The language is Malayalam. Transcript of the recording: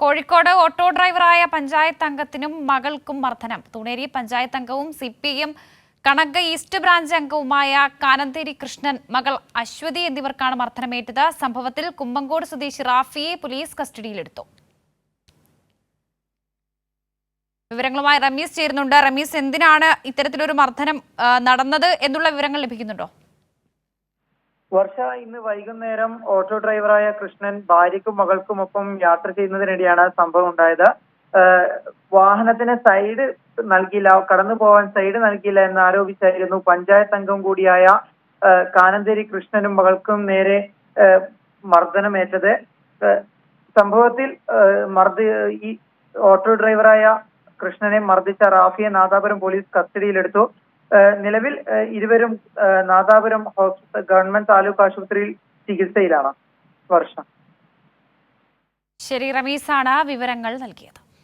കോഴിക്കോട് ഓട്ടോ ഡ്രൈവറായ പഞ്ചായത്ത് അംഗത്തിനും മകൾക്കും മർദ്ദനം. തുണേരി പഞ്ചായത്ത് അംഗവും സി പി എം കണക്ക് ഈസ്റ്റ് ബ്രാഞ്ച് അംഗവുമായ കാനന്തേരി കൃഷ്ണൻ മകൾ അശ്വതി എന്നിവർക്കാണ് മർദ്ദനമേറ്റത്. സംഭവത്തിൽ കുമ്പങ്കോട് സ്വദേശി റാഫിയെ പോലീസ് കസ്റ്റഡിയിലെടുത്തു. വിവരങ്ങളുമായി റമീസ് ചേരുന്നുണ്ട്. റമീസ് എന്തിനാണ് ഇത്തരത്തിലൊരു മർദ്ദനം നടന്നത് എന്നുള്ള വിവരങ്ങൾ ലഭിക്കുന്നുണ്ടോ? വർഷ ഇന്ന് വൈകുന്നേരം ഓട്ടോ ഡ്രൈവറായ കൃഷ്ണൻ ഭാര്യയ്ക്കും മകൾക്കുമൊപ്പം യാത്ര ചെയ്യുന്നതിനിടെയാണ് സംഭവം ഉണ്ടായത്. വാഹനത്തിന് സൈഡ് നൽകിയില്ല കടന്നു പോകാൻ സൈഡ് നൽകിയില്ല എന്ന് ആരോപിച്ചായിരുന്നു പഞ്ചായത്ത് അംഗം കൂടിയായ കാനന്തേരി കൃഷ്ണനും മകൾക്കും നേരെ മർദ്ദനമേറ്റത്. സംഭവത്തിൽ മർദ്ദ ഈ ഓട്ടോ ഡ്രൈവറായ കൃഷ്ണനെ മർദ്ദിച്ച റാഫിയെ നാദാപുരം പോലീസ് കസ്റ്റഡിയിലെടുത്തു. നിലവിൽ ഇരുവരും നാദാപുരം ഗവൺമെന്റ് താലൂക്ക് ആശുപത്രിയിൽ ചികിത്സയിലാണ് വർഷം. ശരി റമീസാണ് വിവരങ്ങൾ നൽകിയത്.